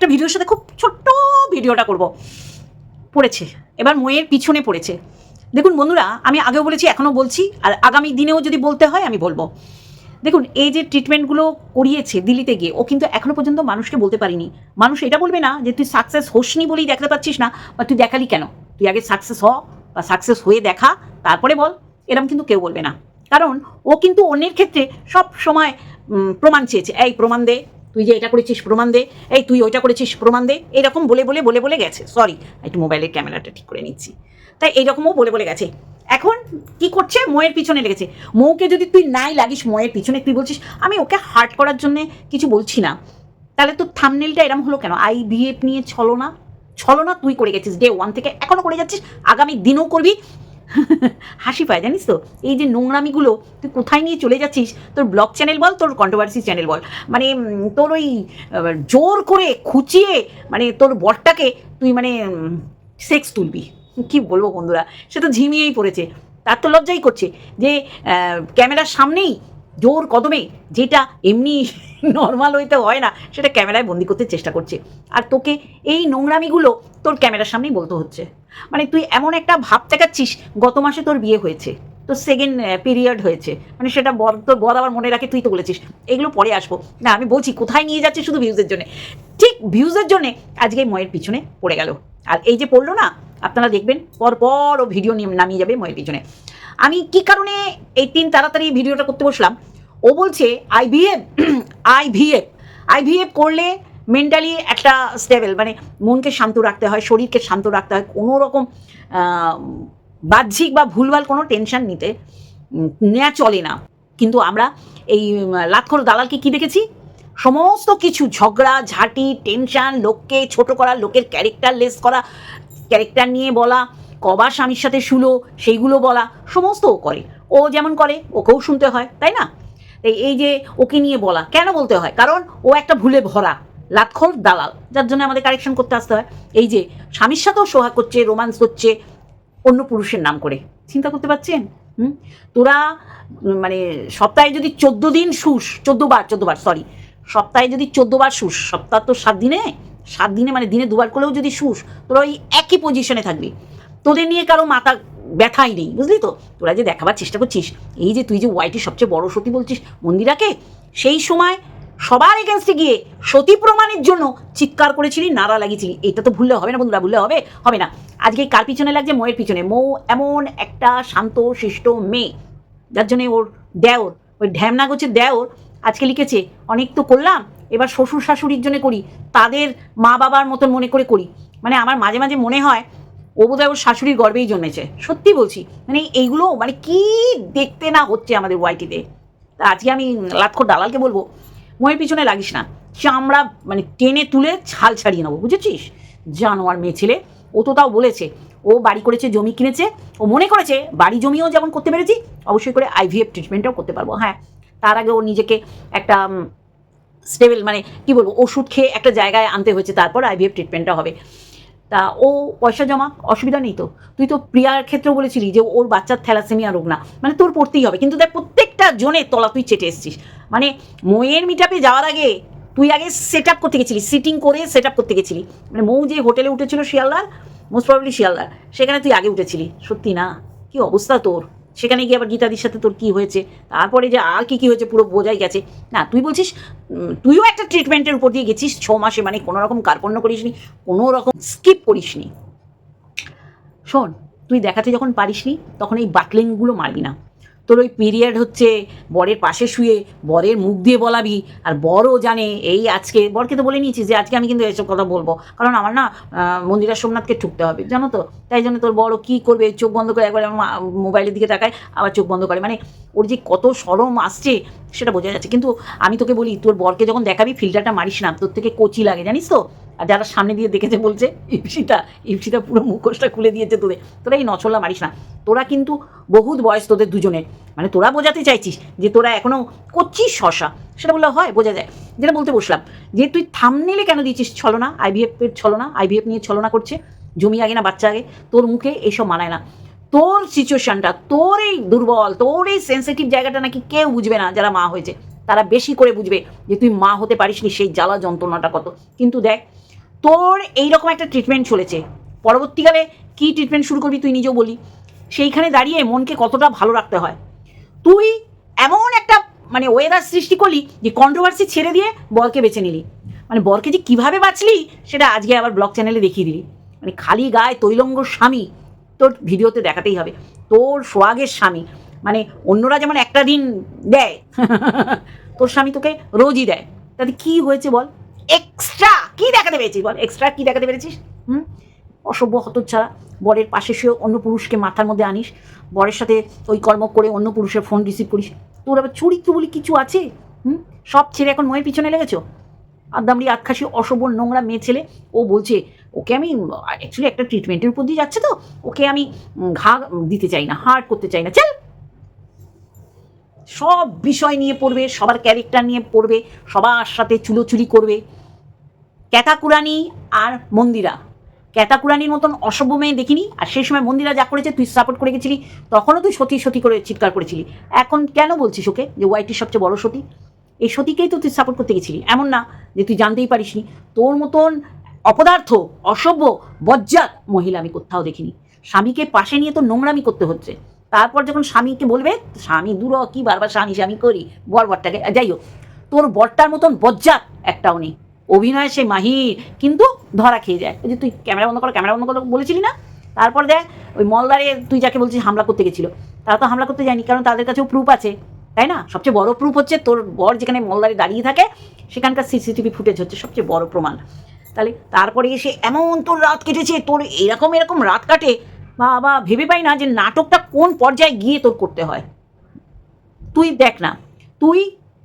একটা ভিডিওর সাথে খুব ছোট্ট ভিডিওটা করব। পড়েছে। এবার ময়ের পিছনে পড়েছে। দেখুন বন্ধুরা, আমি আগেও বলেছি, এখনও বলছি, আর আগামী দিনেও যদি বলতে হয়, আমি বলব। দেখুন, এই যে ট্রিটমেন্টগুলো করিয়েছে দিল্লিতে গিয়ে, ও কিন্তু এখনও পর্যন্ত মানুষকে বলতে পারিনি। মানুষ এটা বলবে না যে, তুই সাকসেস হোসনি বলেই দেখাতে পারছিস না, বা তুই দেখালি কেন? তুই আগে সাকসেস হ, বা সাকসেস হয়ে দেখা, তারপরে বল। এরম কিন্তু কেউ বলবে না। কারণ ও কিন্তু অন্যের ক্ষেত্রে সব সময় প্রমাণ চেয়েছে, এই, প্রমাণ দে। তুই যে এটা করেছিস প্রমাণ দে। এই তুই ওইটা করেছিস প্রমাণ দে। এরকম বলে বলে বলে বলে গেছে। সরি একটু মোবাইলের ক্যামেরাটা ঠিক করে নিচ্ছি। তাই এইরকমও বলে বলে গেছে। এখন কি করছে? ময়ের পিছনে লেগেছে। মৌকে যদি তুই নাই লাগিস ময়ের পিছনে, তুই বলছিস, আমি ওকে হার্ট করার জন্য কিছু বলছি না। তাহলে তোর থামনেলটা এরম হলো কেন? আই বিএফ নিয়ে ছলো না ছলো না তুই করে গেছিস। ডে ওয়ান থেকে এখনও করে যাচ্ছিস। আগামী দিনেও করবি। হাসি পায়, জানিস তো? এই যে নোংরামিগুলো, তুই কোথায় নিয়ে চলে যাচ্ছিস? তোর ব্লগ চ্যানেল বল, তোর কন্ট্রোভার্সি চ্যানেল বল। মানে তোর ওই জোর করে খুঁচিয়ে মানে তোর বরটাকে তুই মানে সেক্স তুলবি। কি বলব বন্ধুরা? সে তো ঝিমিয়েই পড়েছে। তার তো লজ্জাই করছে যে ক্যামেরার সামনেই জোর কদমে, যেটা এমনি নর্মাল হইতে হয় না, সেটা ক্যামেরায় বন্দি করতে চেষ্টা করছে। আর তোকে এই নোংরামিগুলো তোর ক্যামেরার সামনেই বলতে হচ্ছে। মানে তুই এমন একটা ভাব দেখাচ্ছিস, গত মাসে তোর বিয়ে হয়েছে, তোর সেকেন্ড পিরিয়ড হয়েছে। মানে সেটা বর, তোর বর আবার মনে রাখে, তুই তো বলেছিস। এগুলো পরে আসব। না, আমি বলছি, কোথায় নিয়ে যাচ্ছি শুধু ভিউজের জন্য? ঠিক ভিউজের জন্যে আজকে ময়ের পিছনে পড়ে গেল। আর এই যে পড়ল না, আপনারা দেখবেন পর পর ও ভিডিও নিয়ে নামিয়ে যাবে ময়ের পিছনে। আমি কি কারণে এই তিন তাড়াতাড়ি ভিডিওটা করতে বসলাম? ও বলছে আইভিএফ আইভিএফ আইভিএফ করলে মেন্টালি একটা স্টেবল মানে মনকে শান্ত রাখতে হয়, শরীরকে শান্ত রাখতে হয়, কোনো রকম বাহ্যিক বা ভুলভাল কোনো টেনশন নিতে নেওয়া চলে না। কিন্তু আমরা এই লাতখোর দালালকে কি দেখেছি? সমস্ত কিছু, ঝগড়া, ঝাঁটি টেনশন লোককে ছোট করা, লোকের ক্যারেক্টার লেস করা ক্যারেক্টার নিয়ে বলা, কবার স্বামীর সাথে শুলো, সেইগুলো বলা, সমস্ত ও করে। ও যেমন করে, ওকেও শুনতে হয়, তাই না? এই এই যে ওকে নিয়ে বলা, কেন বলতে হয়? কারণ ও একটা ভুলে ভরা লাতখোর দালাল, যার জন্য আমাদের কারেকশন করতে আসতে হয়। এই যে স্বামীর সাথেও সোহাগ করছে রোমান্স করছে অন্য পুরুষের নাম করে। চিন্তা করতে পারছেন? হুম? তোরা মানে সপ্তাহে যদি চোদ্দ দিন শুস, চোদ্দ বার চোদ্দ বার সরি সপ্তাহে যদি চোদ্দ বার শুস, সপ্তাহ তো সাত দিনে? সাত দিনে মানে দিনে দুবার করলেও যদি শুস, তোরা ওই একই পজিশনে থাকবি। তোদের নিয়ে কারও মাথা ব্যথাই নেই, বুঝলি তো? তোরা যে দেখাবার চেষ্টা করছিস, এই যে তুই যে ওয়াইটির সবচেয়ে বড় সতী বলছিস মন্দিরাকে, সেই সময় সবার এগেনস্টে গিয়ে সতী প্রমাণের জন্য চিৎকার করেছিলি, নাড়া লাগিয়েছিলি। এটা তো ভুললে হবে না বন্ধুরা, ভুললে হবে হবে না। আজকে কার পিছনে লাগছে? ময়ের পিছনে। মৌ এমন একটা শান্ত, শিষ্ট মেয়ে, যার জন্যে ওর দেওর, ওই ঢ্যামনা গোছের দেওর আজকে লিখেছে, অনেক তো করলাম, এবার শ্বশুর শাশুড়ির জন্য করি, তাদের মা বাবার মতন মনে করে করি। মানে আমার মাঝে মাঝে মনে হয় ও বোধহয় ওর শাশুড়ির গর্বেই জন্মেছে। সত্যি বলছি মানে এইগুলো মানে কি দেখতে না হচ্ছে আমাদের ওয়াইটিতে। তা আজকে আমি লাতখোর দালালকে বলব ময়ের পিছনে লাগিস না। চামড়া মানে টেনে তুলে ছাল ছাড়িয়ে নেব, বুঝেছিস? জানোয়ার মেয়ে ছেলে, ও তো তাও বলেছে, ও বাড়ি করেছে, জমি কিনেছে, ও মনে করেছে বাড়ি জমিও যেমন করতে পেরেছি, অবশ্যই করে আইভিএফ ট্রিটমেন্টটাও করতে পারব হ্যাঁ। তার আগে ও নিজেকে একটা স্টেবল মানে কি বলব, ওষুধ খেয়ে একটা জায়গায় আনতে হয়েছে, তারপর আইভিএফ ট্রিটমেন্টটা হবে। তা ও পয়সা জমা, অসুবিধা নেই তো। তুই তো প্রিয়ার ক্ষেত্রেও বলেছিলি যে ওর বাচ্চার থ্যালাসেমিয়া রোগ না। মানে তোর পড়তেই হবে। কিন্তু দেখ, প্রত্যেকটা জনের তলা তুই চেটে এসছিস। মানে ময়ের মিটাপে যাওয়ার আগে তুই আগে সেট আপ করতে গেছিলি সিটিং করে সেট আপ করতে গেছিলি। মানে মৌ যে হোটেলে উঠেছিল শিয়ালদার মোস্ট প্রবলি শিয়ালদার, সেখানে তুই আগে উঠেছিলি। সত্যি না? কি অবস্থা তোর? সেখানে গিয়ে আবার গীতাদির সাথে তোর কি হয়েছে? তারপরে যে আর কি কি হয়েছে পুরো বোঝাই গেছে। না, তুই বলছিস তুইও একটা ট্রিটমেন্টের উপর দিয়ে গেছিস ছ মাসে মানে কোনো রকম কার্পণ্য করিসনি কোনো রকম স্কিপ করিসনি শোন, তুই দেখাতে যখন পারিসনি তখন এই বাটলিংগুলো মারবি না। তোর ওই পিরিয়ড হচ্ছে বরের পাশে শুয়ে বরের মুখ দিয়ে বলাবি, আর বরও জানে এই আজকে, বরকে তো বলে নিয়েছিস যে আজকে আমি কিন্তু এসব কথা বলব। কারণ আমার না মন্দিরা সোমনাথকে ঠুকতে হবে, জানো তো? তাই জন্য তোর বড় কী করবে, চোখ বন্ধ করে একবার মোবাইলের দিকে তাকায়, আবার চোখ বন্ধ করে। মানে ওর যে কত সরম আসছে, সেটা বোঝা যাচ্ছে। কিন্তু আমি তোকে বলি, তোর বরকে যখন দেখাবি ফিল্টারটা মারিস না, তোর থেকে কচি লাগে, জানিস তো? আর যারা সামনে দিয়ে দেখেছে বলছে, ইপসিতা ইপসিতা পুরো মুখোশটা খুলে দিয়েছে তোদের। তোরা এই নছল্লা মারিস না। তোরা কিন্তু বহুত বয়স তোদের দুজনের। মানে তোরা বোঝাতে চাইছিস যে তোরা এখনও করছিস শশা? সেটা বললে, হয়, বোঝা যায়। যেটা বলতে বসলাম, যে তুই থামনেলে কেন দিয়েছিস ছলনা? আইভিএফের ছলনা? আইভিএফ নিয়ে ছলনা করছে? জমি আগে না, বাচ্চা আগে? তোর মুখে এইসব মানায় না। তোর সিচুয়েশনটা তোর এই দুর্বল, তোর এই সেন্সিটিভ জায়গাটা নাকি কেউ বুঝবে না যারা মা হয়েছে। তারা বেশি করে বুঝবে যে তুই মা হতে পারিসনি সেই জ্বালা যন্ত্রণাটা কত। কিন্তু দেখ তোর এইরকম একটা ট্রিটমেন্ট চলেছে। পরবর্তীকালে কি ট্রিটমেন্ট শুরু করবি তুই নিজেও বলি। সেইখানে দাঁড়িয়ে মনকে কতটা ভালো রাখতে হয়। তুই এমন একটা মানে ওয়েদার সৃষ্টি করলি যে কন্ট্রোভার্সি ছেড়ে দিয়ে বরকে বেছে নিলি। মানে বরকে যে কীভাবে বাঁচলি সেটা আজকে আবার ব্লগ চ্যানেলে দেখিয়ে দিলি। মানে খালি গায়ে তৈলঙ্গ স্বামী তোর ভিডিওতে দেখাতেই হবে। তোর সোয়াগের স্বামী। মানে অন্যরা যেমন একটা দিন দেয়, তোর স্বামী তোকে রোজই দেয়। তাতে কি হয়েছে বল? এক্সট্রা কি দেখাতে পেরেছিস বল? এক্সট্রা কি দেখাতে পেরেছিস? হুম? অসভ্য হতচ্ছাড়া। বরের পাশে শুয়ে অন্য পুরুষকে মাথার মধ্যে আনিস। বরের সাথে ওই কর্ম করে অন্য পুরুষের ফোন রিসিভ করিস। তোর আবার চরিত্র বলে কিছু আছে? হুম? সব ছেড়ে এখন ময়ের পিছনে লেগেছো? আদামড়ি আটখাসি অসভ্য নোংরা মেয়ে ছেলে, ও বলছে, ওকে আমি অ্যাকচুয়ালি একটা ট্রিটমেন্টের উপর দিয়ে যাচ্ছে তো। ওকে আমি ঘা দিতে চাই না হার্ট করতে চাই না। চল! সব বিষয় নিয়ে পড়বে, সবার ক্যারেক্টার নিয়ে পড়বে, সবার সাথে চুলোচুলি করবে। ক্যাতাকুরানি আর মন্দিরা। ক্যাতাকুরানির মতন অসভ্য মেয়ে দেখিনি, আর সেই সময় মন্দিরা যা করেছে, তুই সাপোর্ট করে গেছিলি, তখনও তুই সতী সতী করে চিৎকার করেছিলি। এখন কেন বলছিস ওকে যে ওয়াইটির সবচেয়ে বড় সতী? এই সতীকেই তো তুই সাপোর্ট করতে গেছিলি। এমন না যে তুই জানতেই পারিসনি। তোর মতন অপদার্থ, অসভ্য, বজ্জাত মহিলা আমি কোথাও দেখিনি। স্বামীকে পাশে নিয়ে তো নোংরামি করতে হচ্ছে। তারপর যখন স্বামীকে বলবে, স্বামী দূর কি বারবার স্বামী স্বামী করি? বর বরটাকে, যাই হোক, তোর বরটার মতন বজ্জাত একটাও নেই। অভিনয় সে মাহির কিন্তু ধরা খেয়ে যায়। ওই যে তুই ক্যামেরা বন্ধ করো, ক্যামেরা বন্ধ করো বলেছিলি না? তারপর দেখ, ওই মলদারে তুই যাকে বলছিস হামলা করতে গেছিল, তারা তো হামলা করতে যায়নি, কারণ তাদের কাছেও প্রুফ আছে, তাই না? সবচেয়ে বড় প্রুফ হচ্ছে তোর বর যেখানে মলদারে দাঁড়িয়ে থাকে, সেখানকার সিসিটিভি ফুটেজ হচ্ছে সবচেয়ে বড় প্রমাণ। তাহলে তারপরে এসে এমন তোর রাত কেটেছে, তোর এরকম এরকম রাত কাটে, বাবা, ভেবে পাই না যে নাটকটা কোন পর্যায়ে গিয়ে তোর করতে হয়। তুই দেখ না, তুই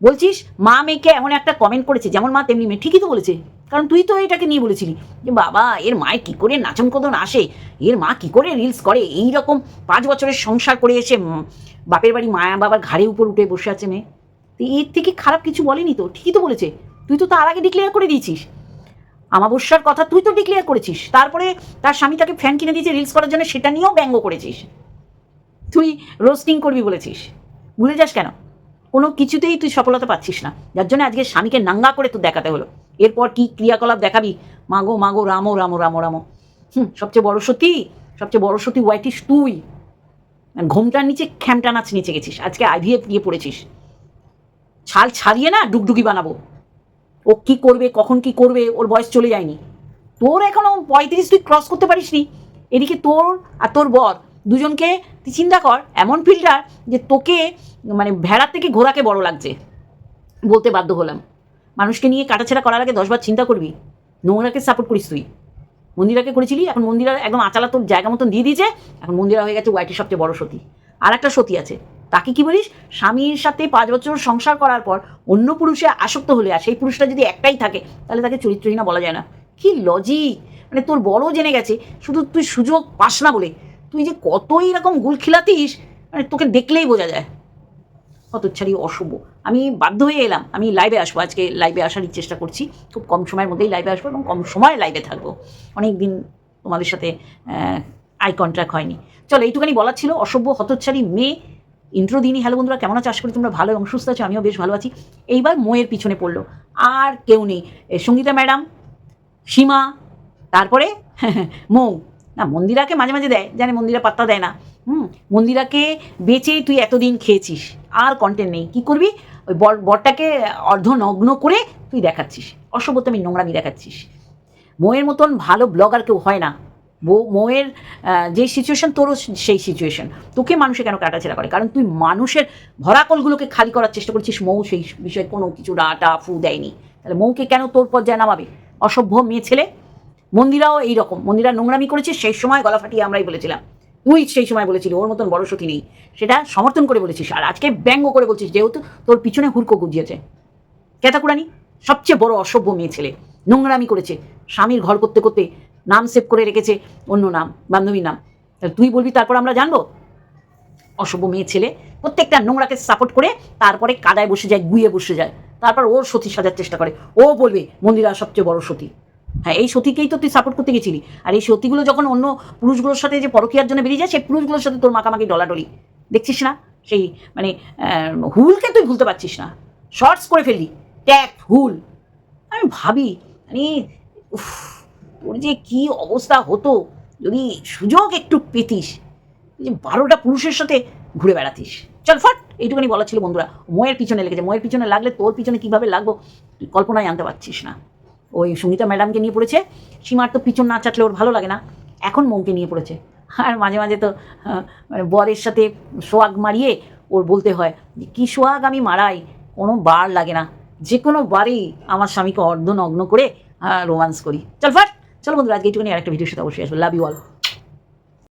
বলছিস, মা মেয়েকে এমন একটা কমেন্ট করেছে, যেমন মা তেমনি মেয়ে, ঠিকই তো বলেছে। কারণ তুই তো এটাকে নিয়ে বলেছিলি যে, বাবা, এর মায়ের কী করে নাচন কদন আসে? এর মা কী করে রিলস করে? এই রকম পাঁচ বছরের সংসার করে এসে বাপের বাড়ি মায়া বাবার ঘাড়ে উপর উঠে বসে আছে মেয়ে। তো এর থেকে খারাপ কিছু বলেনি তো? ঠিকই তো বলেছে। তুই তো তার আগে ডিক্লেয়ার করে দিয়েছিস। আমাবস্যার কথা তুই তো ডিক্লেয়ার করেছিস। তারপরে তার স্বামী তাকে ফ্যান কিনে দিয়েছে রিলস করার জন্য, সেটা নিয়েও ব্যঙ্গ করেছিস। তুই রোস্টিং করবি বলেছিস। ভুলে যাস কেন? কোনো কিছুতেই তুই সফলতা পাচ্ছিস না। যার জন্য আজকে স্বামীকে নাঙ্গা করে তোর দেখাতে হলো। এরপর কি ক্রিয়াকলাপ দেখাবি? মাগো মাগো, রামো রামো রামো রামো। হুম, সবচেয়ে বড় সতী, সবচেয়ে বড় সতী ওয়াইটিস তুই। ঘোমটার নিচে খ্যামটা নাচ নিচে গেছিস। আজকে আইভিএফ গিয়ে পড়েছিস। ছাল ছাড়িয়ে না ডুগডুগি বানাবো। ও কি করবে, কখন কি করবে, ওর বয়স চলে যায়নি। তোর এখনও পঁয়ত্রিশ তুই ক্রস করতে পারিসনি। এদিকে তোর আর তোর বর দুজনকে তুই চিন্তা কর, এমন ফিল্টার যে তোকে মানে ভেড়ার থেকে ঘোড়াকে বড় লাগছে। বলতে বাধ্য হলাম। মানুষকে নিয়ে কাটাছেড়া করার আগে দশবার চিন্তা করবি, নোংরাকে সাপোর্ট করিস তুই। মন্দিরাকে করেছিলি, এখন মন্দিরা একদম আচালা তোর জায়গা মতন দিয়ে দিয়েছে, এখন মন্দিরা হয়ে গেছে ওয়াইটির সবচেয়ে বড় সতী। আর একটা সতী আছে, তাকে কি বলিস? স্বামীর সাথে পাঁচ বছর সংসার করার পর অন্য পুরুষে আসক্ত হলে আর সেই পুরুষটা যদি একটাই থাকে, তাহলে তাকে চরিত্রহীনা বলা যায় না। কি লজিক মানে তোর বড় জেনে গেছে, শুধু তুই সুযোগ পাস না বলে। তুই যে কতই এরকম গুল খিলাতিস মানে তোকে দেখলেই বোঝা যায়। হতচ্ছাড়ি অশুভ। আমি বাধ্য হয়ে এলাম। আমি লাইভে আসব। আজকে লাইভে আসারই চেষ্টা করছি। খুব কম সময়ের মধ্যেই লাইভে আসব এবং কম সময় লাইভে থাকব। অনেক দিন তোমাদের সাথে আই কন্ট্যাক্ট হয়নি। চলো, এইটুখানি বলার ছিল। অসভ্য হতচ্ছাড়ি মেয়ে। ইন্ট্রো দিনই হ্যালো বন্ধুরা, কেমন আছো? আশা করি তোমরা ভালো এবং সুস্থ আছো। আমিও বেশ ভালো আছি। এইবার মোয়ের পিছনে পড়ল। আর কেউ নেই। সঙ্গীতা ম্যাডাম, সীমা, তারপরে মৌ। না, মন্দিরাকে মাঝে মাঝে দেয়। জানে মন্দিরা পাত্তা দেয় না। হুম, মন্দিরাকে বেচেই তুই এতদিন খেয়েছিস। আর কন্টেন্ট নেই। কি করবি? ওই বর, বরটাকে অর্ধনগ্ন করে তুই দেখাচ্ছিস। অসভ্যতামি নোংরামি দেখাচ্ছিস। মোয়ের মতন ভালো ব্লগার কেউ হয় না। বউ মোয়ের যে সিচুয়েশন তোরও সেই সিচুয়েশন তোকে মানুষে কেন কাটাছেড়া করে? কারণ তুই মানুষের ভরাকলগুলোকে খালি করার চেষ্টা করছিস, মৌ সেই বিষয়ে কোনো কিছু ডাটা ফু দেয়নি। তাহলে মৌকে কেন তোর পর্যায়ে নামাবে? অসভ্য মেয়ে ছেলে? মন্দিরাও এই রকম মন্দিরা নোংরামি করেছে, সেই সময় গলা ফাটিয়ে আমরাই বলেছিলাম। তুই সেই সময় বলেছিলি, ওর মতন বড় সতী নেই। সেটা সমর্থন করে বলেছিস। আর আজকে ব্যঙ্গ করে বলছিস, যেহেতু তোর পিছনে হুড়কো গুজিয়েছে। ক্যাতাকুরানি সবচেয়ে বড় অসভ্য মেয়ে ছেলে, নোংরামি করেছে, স্বামীর ঘর করতে করতে নাম সেভ করে রেখেছে অন্য নাম, বান্ধবীর নাম। তুই বলবি, তারপর আমরা জানব? অসভ্য মেয়ে ছেলে, প্রত্যেকটা নোংরাকে সাপোর্ট করে তারপরে কাদায় বসে যায় গুইয়ে বসে যায়। তারপর ওর সতী সাজার চেষ্টা করে। ও বলবে, মন্দিরা সবচেয়ে বড় সতী। হ্যাঁ এই সতীকেই তো তুই সাপোর্ট করতে গেছিলি। আর এই সতীগুলো যখন অন্য পুরুষগুলোর সাথে যে পরকীয়ার জন্য বেরিয়ে যায়, সেই পুরুষগুলোর সাথে তোর মাখামাখি, ডলাডলি। দেখছিস না? সেই মানে হুলকে তুই ভুলতে পারছিস না। শর্টস করে ফেললি। ট্যাক, হুল। আমি ভাবি মানে তোর যে কি অবস্থা হতো, যদি সুযোগ একটু পেতিস যে বারোটা পুরুষের সাথে ঘুরে বেড়াতিস। চল, ফট! এইটুকুনি বলা ছিল বন্ধুরা। ময়ের পিছনে লেগেছে। ময়ের পিছনে লাগলে তোর পিছনে কীভাবে লাগবো, তুই কল্পনায় আনতে পারছিস না। ওই সঙ্গীতা ম্যাডামকে নিয়ে পড়েছে। সীমার তো পিছন না চাটলে ওর ভালো লাগে না। এখন মৌকে নিয়ে পড়েছে। আর মাঝে মাঝে তো মানে বরের সাথে সোয়াগ মারিয়ে ওর বলতে হয় যে, কী সোয়াগ, আমি মারাই। কোনো বার লাগে না। যে কোনো বারেই আমার স্বামীকে অর্ধনগ্ন করে রোমান্স করি। চল ফাট। চলো বন্ধুরা, আজকে একটুখানি আর একটা ভিডিওর সাথে অবশ্যই আসব। Love you all